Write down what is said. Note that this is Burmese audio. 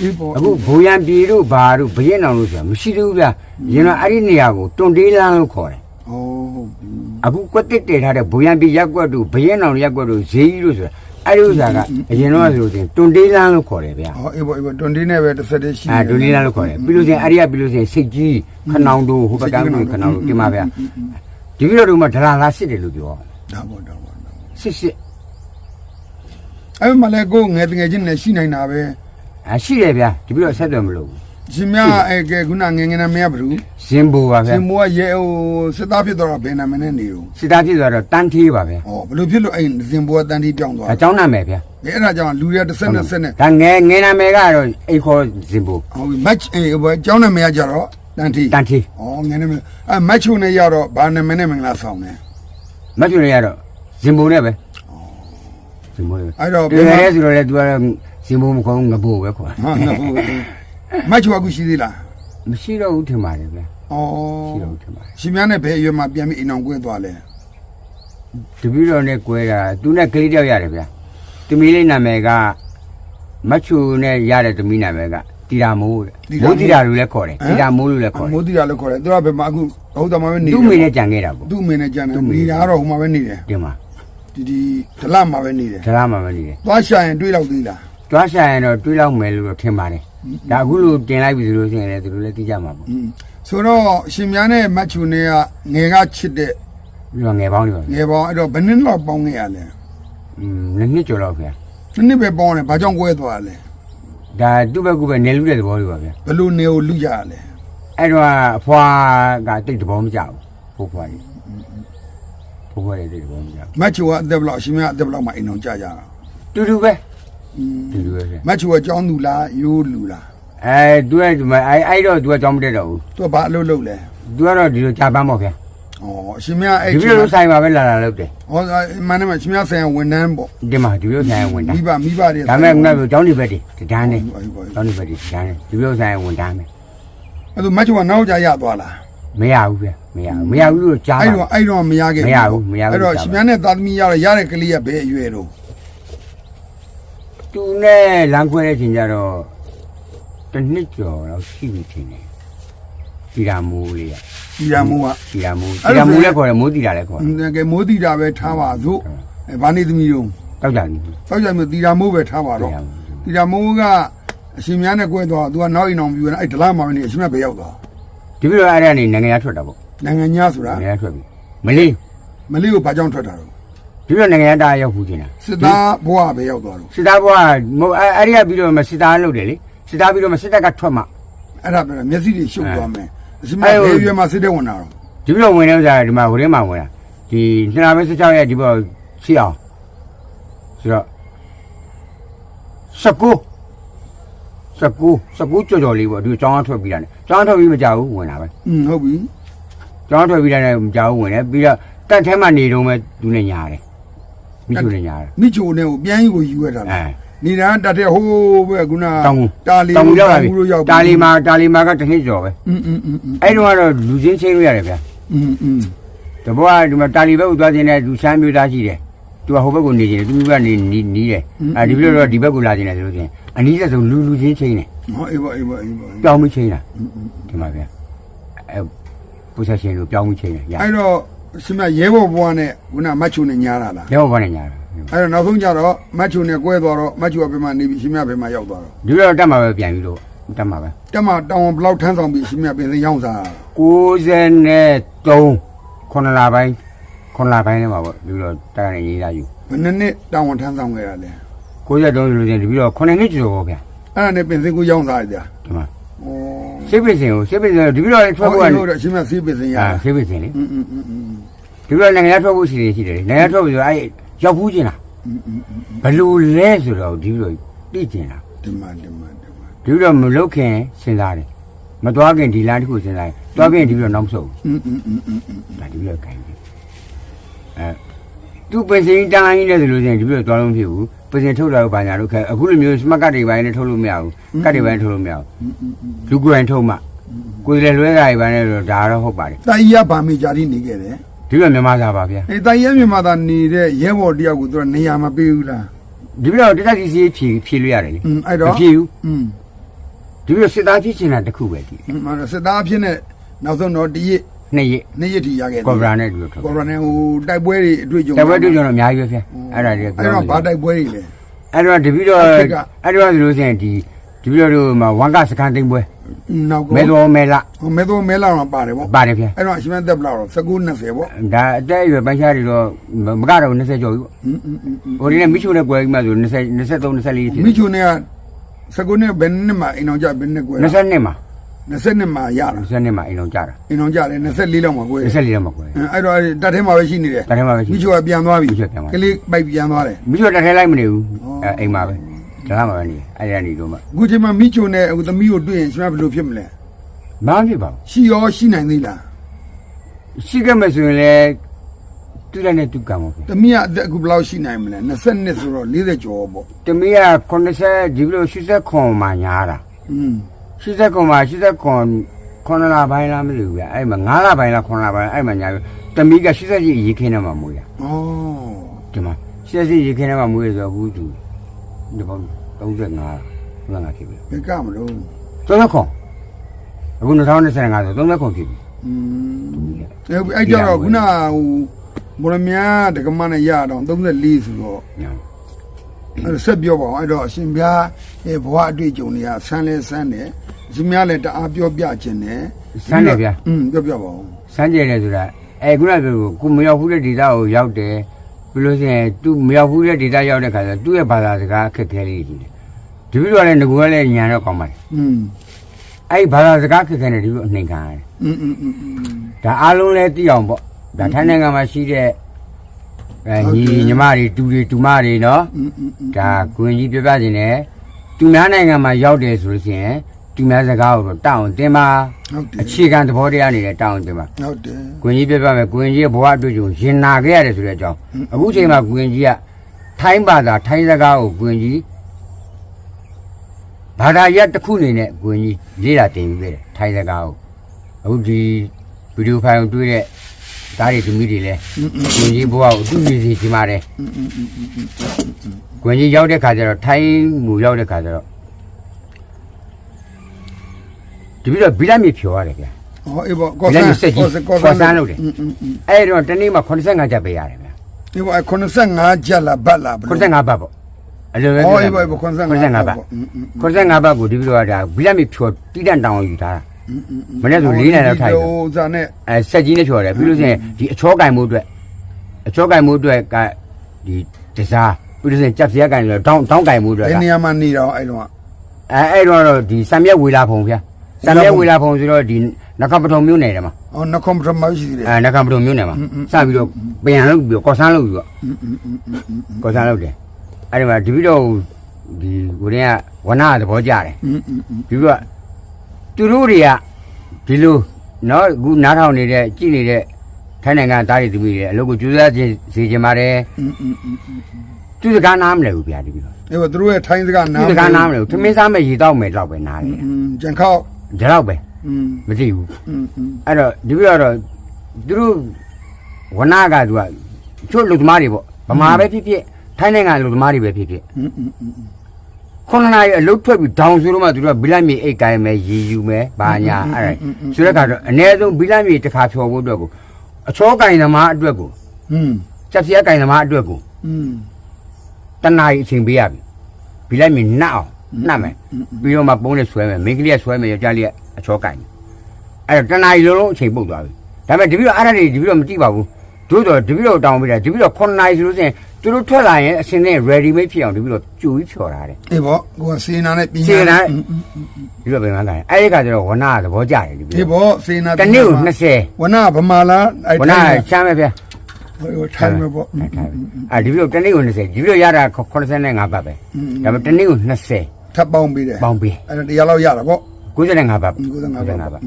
အေးပေါ့အခုဘိုးရန်ပြည်တို့ဘာတို့ဘရင်အောင်လို့ဆိုတာမရှိသေးဘူးဗျရင်တော့အဲ့ဒီနေရာကိုတွန်တေးလန်းလို့ခေါ်တယ်ဟောဟုတ်ပြီအခုကွက်တစ်တည်ထားတဲ့ဘိုးရန်ပြည်ရက်ကွက်တို့ဘရင်အောင်ရက်ကွက်တို့ဈေးကြီးတို့ဆိုတာအဲ့ဒီဥစ္စာကအရင်တော့ဆိုလို့ရှိရင်တွန်တေးလန်းလို့ခေါ်တယ်ဗျဟောအေးပေါ့အေးပေါ့တွန်တင်းနဲ့ပဲတစ်ဆက်တည်းရှိအဲတွန်တေးလန်းလို့ခေါ်တယ်ပြီးလို့ရှိရင်အဲ့ဒီကပြီးလို့ရှိရင်စိတ်ကြီးခနောင်တို့ဟိုဘက်ကန်းတို့ခနောင်တို့ဒီမှာဗျဒီပြီးတော့တို့မှဒလာလာစစ်တယ်လို့ပြောဒါပေါ့ဒါပေါ့ဒါပေါ့စစ်စစ်အဲ့မှာလည်းကိုယ်ငယ်တငယ်ချင်းနဲ့ရှိနိုင်တာပဲ အရှိတယ်ဗျဒီပြီးတော့ဆက်သွယ်မလို့ဘူးရှင်များအဲ့ကဲခုနငယ်ငယ်နဲ့မရဘူးဇင်ဘူပါဗျရှင်မိုးကရဲဟိုစစ်သားဖြစ်တော့ဘယ်နာမည်နဲ့နေတော့စစ်သားဖြစ်သွားတော့တန်းသေးပါဗျဟောဘယ်လိုဖြစ်လို့အဲ့ရှင်မိုးကတန်တီပြောင်းသွားအကြောင်းနာမယ်ဗျလဲအဲ့ဒါကြောင့်လူတွေကတစ်ဆက်နဲ့ဆက်နဲ့ဒါငယ်ငယ်နာမည်ကတော့အိခေါ်ဇင်ဘူဟော match အေးဘောကျောင်းနာမည်ကကြတော့တန်တီတန်းသေးဩငယ်နာမည်အဲ့ match နဲ့ရတော့ဘာနာမည်နဲ့မင်္ဂလာဆောင်တယ်မတ်ကျွရရတော့ဇင်ဘူနဲ့ပဲ ဇင်ဘူနဲ့အဲ့တော့တကယ်လဲဆိုတော့လေ तू ကဇင်ဘူမခေါ်ဘူးငဘိုးပဲခေါ်ဟာငါဘူး match ကခုရှိသေးလားမရှိတော့ဘူးထင်ပါတယ်ဗျဩရှိတော့ဘူးထင်ပါတယ်ရှင်များနဲ့ဘယ်အရွယ်မှာပြန်ပြီးအိမ်အောင်ကွဲသွားလဲတပည့်တော်နဲ့ကွဲတာသူနဲ့ကလေးတယောက်ရတယ်ဗျတမီးလေးနာမည်ကမတ်ချူနဲ့ရတဲ့တမီးနာမည်ကတီတာမိုးတဲ့မိုးတီတာလို့လည်းခေါ်တယ်တီတာမိုးလို့လည်းခေါ်တယ်မိုးတီတာလို့ခေါ်တယ်သူကဘယ်မှာအခုဟုတ်တယ်မှာပဲနေသူ့မိနဲ့ကြံခဲ့တာပေါ့သူ့အမေနဲ့ကြံတယ်သူ့အမေနေတာကတော့ဟိုမှာပဲနေတယ်ဒီမှာ ဒီဒီဒလမှာပဲနေတယ် ဒလားမှာမနေတယ် သွားရှာရင်တွေးလောက်သေးလား တွားဆိုင်ရင်တော့တွေးလောက်မယ်လို့တော့ထင်ပါတယ်ဒါအခုလိုတင်လိုက်ပြီဆိုလို့ရှိရင်လည်းသူတို့လည်းသိကြမှာပေါ့ อืมဆိုတော့ရှင်များနဲ့မတ်ချူနဲ့ကငယ်ကချစ်တဲ့ ပြီးတော့ငယ်ပေါင်းတွေပါ ငယ်ပေါင်းအဲ့တော့ဘယ်နှစ်လောက်ပေါင်းခဲ့ရလဲ อืมနှစ်နှစ်ကျော်တော့ဗျာ နှစ်နှစ်ပဲပေါင်းတယ်ဘာကြောင့်ကွဲသွားလဲ ဒါသူ့ဘက်ကပဲနေလူတဲ့သဘောတွေပါဗျာ ဘယ်လိုနေကိုလူကြရလဲ အဲ့တော့အဖွာကတိတ်သဘောမကျဘူးဖိုးဖွာကြီး ဖိုးဖွာကြီးတိတ်သဘောမကျဘူးမတ်ချူကအသက်ဘယ်လောက်ရှင်များအသက်ဘယ်လောက်မှအိမ်အောင်ကြကြတာတူတူပဲอืมတူတူပဲဗျာမတ်ချူကကြောင်းသူလားရိုးလူလားအဲသူကဒီမှာအဲအဲ့တော့သူကကြောင်းမတက်တော့ဘူးသူကဘာအလုပ်လုပ်လဲသူကတော့ဒီလိုကြာပန်းပေါ့ဗျာဩရှင်များအဲ့ဒီချိန်လိုမှာဆိုင်ပါပဲလာလာလုပ်တယ်ဟောမန္တလေးရှင်များဆိုင်ရာဝန်ထမ်းပေါ့ဒီမှာဒီလိုဆိုင်ဝင်တာမိဘမိဘတွေဒါမဲ့ငါ့ကိုကြောင်းဒီဘက်တည်းတန်းနေအဲ့ပေါ့ကြောင်းဒီဘက်တည်းတန်းနေဒီလိုဆိုင်ဝင်တန်းမယ်အဲ့တော့မတ်ချူကနောက်ကြရသွားလား မရဘူးဗျာမရဘူးမရဘူးလို့ကြားအဲ့တာတော့အဲ့တော့မရခဲ့မရဘူးမရဘူးအဲ့တော့ကြားပါရှင်များနဲ့သာသမီရတော့ရတဲ့ကလေးကဘယ်အရွယ်တော့သူနဲ့လမ်းခွဲတဲ့ချိန်ကျတော့တစ်နှစ်ကျော်တော့ရှိပြီထင်တယ်တီရာမိုးလေးကဒီရမိုးကတီရာမိုးအဲ့တီဒါရာဆိုမိုးရင်လည်းခေါ်တယ်မိုးတီရာလည်းခေါ်တယ်ငယ်မိုးတီတာပဲထားပါစို့အဲဘာနေသမီးတော့တောက်ကြပြီတောက်ကြမျိုးတီတာမိုးပဲထားပါတော့တီတာမိုးကအရှင်များနဲ့ကွဲသွားသူကနောက်အိမ်အောင်ပြီးရင်အဲ့ဒလမှာပဲနေအရှင်မြတ်ပဲရောက်သွား ဒီပြီးတော့အဲ့ဒါနေနိုင်ငံရထွက်တာပေါ့နိုင်ငံညာဆိုတာနိုင်ငံရထွက်ပြီမလေးမလေးကိုဘာကြောင့်ထွက်တာတော့ဒီပြီးတော့နိုင်ငံရတာရောက်ဘူးချင်းလားစစ်သားဘဝပဲရောက်သွားတော့စစ်သားဘွားမဟုတ်အဲ့အဲ့ဒီကပြီးတော့မှစစ်သားလုပ်တယ်လေစစ်သားပြီးတော့မှစစ်တပ်ကထွက်မှအဲ့ဒါပဲမျက်စိတွေရှုပ်သွားမယ်အရှင်မြတ်ဘယ်ရွယ်မှာစစ်တဲ့ဝင်တာတော့ဒီပြီးတော့ဝင်တဲ့ဥစ္စာဒီမှာဟိုထဲမှာဝင်တာဒီနှစ်လပဲ16ရက်ဒီဘောရှိအောင်ဆိုတော့19 19 19ကြော်ကြော်လေးပေါ့ဒီကျောင်းအထွက်ပြီးတာ ਨੇ ကျောင်းအထွက်ပြီးမကြဘူးဝင်တာပဲ อืมဟုတ်ပြီ ကျောင်းအထွက်ပြီးတာ ਨੇ မကြဘူးဝင်တယ်ပြီးတော့တက်ထဲမှာနေတော့မှသူနဲ့ညာတယ်မိချိုနဲ့ညာတယ် မိချိုနဲ့ကိုပြန်ကြီးကိုယူရတာ အဲ လားနေတာတတ်တဲ့ဟိုးပဲခုန တောင်ကူ တာလီ တောင်ကူရောက်လာပြီ လို့ရောက်ပြီ တာလီမာတာလီမာကတစ်နှစ်ကျော်ပဲ อืมอืมอืมอืม အဲ့တော့ကတော့လူချင်းချင်းလို့ရတယ်ဗျာ อืมอืม တဘောကဒီမှာတာလီဘက်ကိုသွားခြင်းနဲ့လူချမ်းမျိုးသားရှိတယ် သူကဟိုဘက်ကိုနေခြင်းတယ်သူကနေနီးနီးတယ်အဲဒီပြီးတော့ဒီဘက်ကိုလာခြင်းတယ်ဆိုလို့ချင်းအနည်းဆက်ဆုံးလူလူချင်းချင်းတယ်ဟောအေးပါအေးပါအေးပါပြောင်းပြီးချင်းတာဒီမှာဗျာအဲပူဆက်ရှင်လို့ပြောင်းပြီးချင်းတယ်ရအဲ့တော့ရှင်မရဲဘော်ဘွားနဲ့ခုနမတ်ချိုနဲ့ညားတာလားရဲဘော်ကနေညာတာအဲ့တော့နောက်ဆုံးကြတော့မတ်ချိုနဲ့ကွဲသွားတော့မတ်ချိုကဘယ်မှာနေပြီရှင်မဘယ်မှာရောက်သွားတော့ဒီတော့တက်မှာပဲပြန်ပြီးတော့တက်မှာပဲတက်မှာတောင်ဘလောက်ထမ်းဆောင်ပြီးရှင်မပင်စရောက်စား93ခုနစ်လပိုင်း ခုနစ်လပိုင်းထဲမှာပေါ့ဒီတော့တက်ကနေရေးလာယူ ဘယ်နှစ်နှစ်တောင်ဝန်ထမ်းဆောင်ခဲ့ရလဲ 93ဆိုလို့ချင်းဒီပြီးတော့9နှစ်ကျော်ပေါ့ဗျာ အဲ့ဒါနဲ့ပင်စကိုရောက်စားကြ ဒီမှာ ဩ စိတ်ပင်စင်ကိုစိတ်ပင်စင်ဒီပြီးတော့ထွက်ဖို့က ဟုတ်တယ်ရှင်မစီးပင်စရ အာစိတ်ပင်စင်လေ อืมอืมอืมอืม ဒီလိုနိုင်ငံထွက်ဖို့ရှိတယ်ရှိတယ်နိုင်ငံထွက်ပြီးတော့အဲရောက်ဘူးချင်းလား อืมอืม ဘလို့လဲဆိုတော့ဒီလိုသိကျင်လား ဒီမှာဒီမှာဒီမှာ ဒီလိုမလုတ်ခင်စဉ်းစားတယ်မသွားခင်ဒီလမ်းတစ်ခုစဉ်းစားတယ်သွားခင်ဒီလိုနောက်မဆုတ် อืมอืมอืมอืม ဘူးဒါဒီလိုခိုင်းတယ် အဲသူပင်စင်တိုင်းလဲဆိုလို့ရှိရင်ဒီလိုသွားလုံးဖြစ်ဘူးပင်စင်ထုတ်လာတော့ဘာညာလို့ခဲအခုလိုမျိုးစမတ်ကတ်တွေပိုင်းနဲ့ထုတ်လို့မရဘူးကတ်တွေပိုင်းထုတ်လို့မရဘူးလူကိုယ်တိုင်ထုတ်မှကိုယ်လည်းလွဲကြရပိုင်းနဲ့တော့ဒါတော့ဟုတ်ပါတယ်တာကြီးကဗာမေဂျာကြီးနေခဲ့တယ်ဒီလိုမြန်မာသားပါဗျာအေးတာကြီးကမြန်မာသားနေတဲ့ရဲဘော်တယောက်ကိုသူကနေရာမပေးဘူးလားဒီလိုတက်တက်စီစီဖြည့်ဖြည့်လို့ရတယ်လေအဲ့တော့ဖြည့်ဘူးဒီလိုစစ်သားဖြစ်ချင်တာတခုပဲဒီမှာစစ်သားဖြစ်နေနောက်ဆုံးတော့တရစ် နှစ်ရက်နှစ်ရက်ထိရခဲ့တယ်ကော်ဗရာနဲ့တူတယ်ကော်ဗရာနဲ့ဟိုတိုက်ပွဲတွေအတွေ့အကြုံတိုက်ပွဲတွေ့ကြုံတော့အများကြီးပဲဖြစ်အဲ့ဒါတွေအဲ့တော့ဘာတိုက်ပွဲတွေလဲအဲ့တော့တပီတော့အဲ့တော့ဆိုလို့ရှိရင်ဒီတပီတော့တို့မှာဝန်ကစကန်တိမ်ပွဲနောက်ကမဲတော်မဲလာမဲတော်မဲလာတော့ပါတယ်ဗောပါတယ်ဗျအဲ့တော့အရှင်မသက်ဘလောက်တော့19 20ဗောဒါအတက်အရွယ်ပိုင်းခြားတွေတော့မကတော့20ကျော်ပြီဗောဟိုဒီနဲ့မိချိုနဲ့ကွယ်ပြီးမှဆို20 23 24ဖြစ်မိချိုနဲ့က19နဲ့ဘယ်နှစ်မှာအိမ်အောင်ကြဘယ်နှစ်ကွယ်22မှာ 20နှစ်မှာရတာ20နှစ်မှာအိမ်လုံးကြတာအိမ်အောင်ကြတယ်24လောက်မှာကွယ်24လောက်မှာကွယ်အဲ့တော့တတ်ထဲမှာပဲရှိနေတယ်တထဲမှာပဲရှိမိချုံကပြန်သွားပြီမိချိုပြန်သွားကလေးပိုက်ပြန်သွားတယ်မိချိုတစ်ထဲလိုက်မနေဘူးအဲအိမ်မှာပဲဒါမှမပဲနေအဲ့ဒါနေတော့မှအခုချိန်မှာမိချုံနဲ့အခုသမီးကိုတွေ့ရင်ရှင်ဘယ်လိုဖြစ်မလဲမမဖြစ်ပါဘူးရှိရောရှိနိုင်သေးလားရှိခဲ့မယ်ဆိုရင်လည်းတူလိုက်နဲ့တူကံပါဗျသမီးကအသက်အခုဘယ်လောက်ရှိနိုင်မလဲ20နှစ်ဆိုတော့40ကျော်ပေါ့တမီးက90ဒီလို80ခွန်မှာညားတာอืม 80ခွန်မှာ80ခွန်ခွန်လာပိုင်းလားမသိဘူးဗျအဲ့မှာ9လပိုင်းလားခွန်လာပိုင်းအဲ့မှာညာပြီးတမီးက80ကြီးရေခင်းထဲမှာမွေးတာဩဒီမှာ80ကြီးရေခင်းထဲမှာမွေးရဆိုဘူးသူဒီပေါင်း35လားငါဖြစ်ပြီဘယ်ကမလို့30ခွန်အခု2025ဆို30ခွန်ဖြစ်ပြီอืมအဲ့အဲ့ကြတော့ခုနဟိုမော်လမြိုင်ဒကမနဲ့ရတော့34ဆိုတော့ညာအဲ့ဆက်ပြောပါအောင်အဲ့တော့အရှင်ဘုရားရဲ့ဘဝအတွေ့အကြုံတွေကဆန်းလဲဆန်းတယ် အရှင်ဘုရားလည်းတအားပြောပြခြင်းတယ် စမ်းတယ်ဗျာ อืมပြောပြပါအောင် စမ်းကြတယ်ဆိုတာအဲခုနကပြောကိုမရောက်ဘူးတဲ့ဒေတာကိုရောက်တယ်ပြီးလို့ရှိရင်သူမရောက်ဘူးတဲ့ဒေတာရောက်တဲ့ခါကျသူ့ရဲ့ဘာသာစကားအခက်ခဲလေးရှိတယ်ဒီလိုကလည်းငကူကလည်းညာတော့ကောင်းပါတယ် อืม အဲ့ဒီဘာသာစကားအခက်ခဲနဲ့ဒီလိုအနှိမ်ခံရတယ် อืมอืมอืมอืม ဒါအားလုံးလည်းသိအောင်ပေါ့ဒါထိုင်းနိုင်ငံမှာရှိတဲ့အဲညီညီမတွေတူတွေတူမတွေနော် อืมอืมอืม ဒါကွင်ကြီးပြပြခြင်းနဲ့သူများနိုင်ငံမှာရောက်တယ်ဆိုလို့ရှိရင် သူများစကားကိုတော့တောင်းတင်ပါဟုတ်တယ်အခြေခံသဘောတရားအနေနဲ့တောင်းတင်ပါဟုတ်တယ်ကွင်ကြီးပြပြမယ်ကွင်ကြီးရဲ့ဘဝအတွေ့အကြုံရင်နာခဲ့ရတယ်ဆိုတဲ့အကြောင်းအခုချိန်မှာကွင်ကြီးကထိုင်းဘာသာထိုင်းစကားကိုကွင်ကြီးဘာသာရပ်တစ်ခုအနေနဲ့ကွင်ကြီးရေးတာတင်ယူခဲ့တယ်ထိုင်းစကားကိုအခုဒီဗီဒီယိုဖိုင်ကိုတွေ့တဲ့ဒါတွေသမီးတွေလဲကွင်ကြီးဘဝကိုအတူနေစီချင်ပါတယ်ကွင်ကြီးရောက်တဲ့ခါကျတော့ထိုင်းမူရောက်တဲ့ခါကျတော့ တပီတော့ဗီလာမြစ်ဖြော်ရတယ်ဗျာဟောအေးပေါ့ကောဆန်ကောဆန်ကောဆန်လုပ်တယ်အဲ့တော့တနေ့မှ85ကျပ်ပေးရတယ်ဗျာဒီပေါ့85ကျပ်လားဘတ်လားဘယ်လို85ဘတ်ပေါ့အဲ့လိုပဲဟောအေးပေါ့85ဘတ်85ဘတ်ကိုဒီပြီးတော့ဒါဗီလာမြစ်ဖြော်တိတန်တောင်ယူထားတာမနေ့က၄နိုင်လောက်ထိုက်တယ်ဟိုဇာနဲ့အဲဆက်ကြီးနဲ့ဖြော်တယ်ပြီးလို့ရှိရင်ဒီအချောကင်မှုအတွက်အချောကင်မှုအတွက်ကဒီတစားပြီးလို့ရှိရင်ကြက်ပြက်ကင်လို့တောင်းတောင်းကင်မှုအတွက်အဲ့နေရာမှာနေတော့အဲ့တော့အဲအဲ့တော့ဒီစံမြက်ဝေလာဖုံဗျာ ဆန်လဲဝေလာဖုံဆိုတော့ဒီနခပထုံမြို့နယ်ထဲမှာအော်နခပထုံမရှိသေးတယ်အဲနခပထုံမြို့နယ်မှာစပြီးတော့ပြန်လုပ်ပြီးတော့ကော်ဆန်းလုပ်ပြီးတော့ကော်ဆန်းလုပ်တယ်အဲ့ဒီမှာဒီပြီးတော့ဒီကိုရင်ကဝနာသဘောကြတယ်ဒီပြီးတော့သူတို့တွေကဒီလိုနော်အခုနားထောင်နေတဲ့ကြည်နေတဲ့ထိုင်းနိုင်ငံသားတွေသူတွေအလုပ်ကိုကြိုးစားခြင်းစီခြင်းပါတယ်သူစကားနားမလဲဘူးဗျာဒီပြီးတော့အဲ့တော့သူတို့ရဲ့ထိုင်းစကားနားသူစကားနားမလဲဘူးသမင်းစားမဲ့ရေတောက်မယ်တော့ပဲနားတယ်ကြံခောက် ဒါတော့ပဲ อืม မသိဘူး อืมอืม အဲ့တော့ဒီပြီးတော့သူတို့ဝနာကသူကချို့လူသမားတွေပေါ့ဗမာပဲဖြစ်ဖြစ်ထိုင်းနိုင်ငံလူသမားတွေပဲဖြစ်ဖြစ် อืมอืมอืม ခုနနာရီအလုတ်ထွက်ပြီးဒေါင်ဆိုတော့မှသူတို့ကဘီလာမြေအိတ်ကိုင်းမယ်ရည်ယူမယ်ဘာညာအဲ့ဒါဆိုတဲ့ခါတော့အ ਨੇ ဆုံးဘီလာမြေတစ်ခါဖြော်ဖို့အတွက်ကိုအချောကင်သမားအတွက်ကို อืม စက်စရကင်သမားအတွက်ကို อืม တနာရီအချိန်ပေးရပြီဘီလာမြေနှက်အောင် နှတ်မယ်ပြီးတော့မှပုံးနဲ့ဆွဲမယ်မိန်းကလေးကဆွဲမယ်ယောက်ျားလေးကအချောကင်အဲ့တော့တနားကြီးလုံးလုံးအချိန်ပုတ်သွားပြီဒါပေမဲ့တပည့်တော်အားရတွေတပည့်တော်မကြည့်ပါဘူးတို့တော့တပည့်တော်တောင်းပေးတာတပည့်တော်9နာရီဆိုလို့စင်သူတို့ထွက်လာရင်အစင်းနဲ့ ready made ဖြစ်အောင်တပည့်တော်ကြိုပြီးဖြော်ထားတယ်အေးပေါ့ကိုကစေနာနဲ့ပညာစေနာဒီလိုပဲမှန်းတယ်အဲ့ဒီကကျတော့ဝနာသဘောကျတယ်တပည့်တော်အေးပေါ့စေနာတနေ့ကို20ဝနာဗမာလားအဲ့ဝနာချမ်းပဲဗျာဟိုထိုင်မှာပေါ့အဲဒီလိုတနေ့ကို20ဒီလိုရတာ85ဘတ်ပဲဒါပေမဲ့တနေ့ကို20 ထပ်ပေါင်းပေးတယ်ပေါင်းပေးအဲ့ဒါတရားလောက်ရတာပေါ့95ပါ95ပါ95ပါ